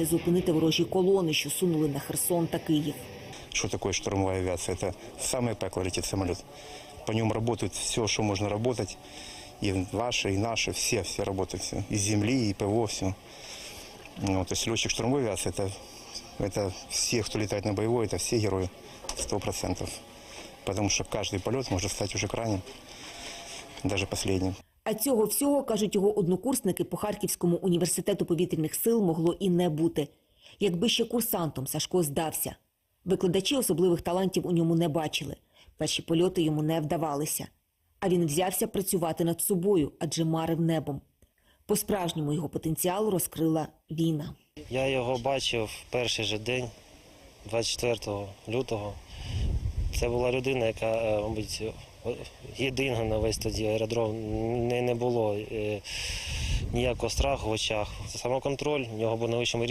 намагаються зупинити ворожі колони, що сунули на Херсон та Київ. Что такое штурмовая авиация? Это в самое пекло летит самолет. По нем работает все, что можно работать. И ваши, и наши, все, все работают. Все. И с земли, и ПВО, все. Ну, то есть летчик штурмовой авиации, это, это все, кто летает на боевой, это все герои, сто процентов. Потому что каждый полет может стать уже крайним, даже последним. А цього всього, кажуть його однокурсники по Харківському університету повітряних сил, могло і не бути. Якби ще курсантом Сашко здався. Викладачі особливих талантів у ньому не бачили. Перші польоти йому не вдавалися. А він взявся працювати над собою, адже марив небом. По-справжньому його потенціал розкрила війна. Я його бачив перший же день, 24 лютого. Це була людина, яка, е, мабуть, єдина на весь тоді аеродром. Не, не було е, ніякого страху в очах. Самоконтроль, в нього був на вищому рівні.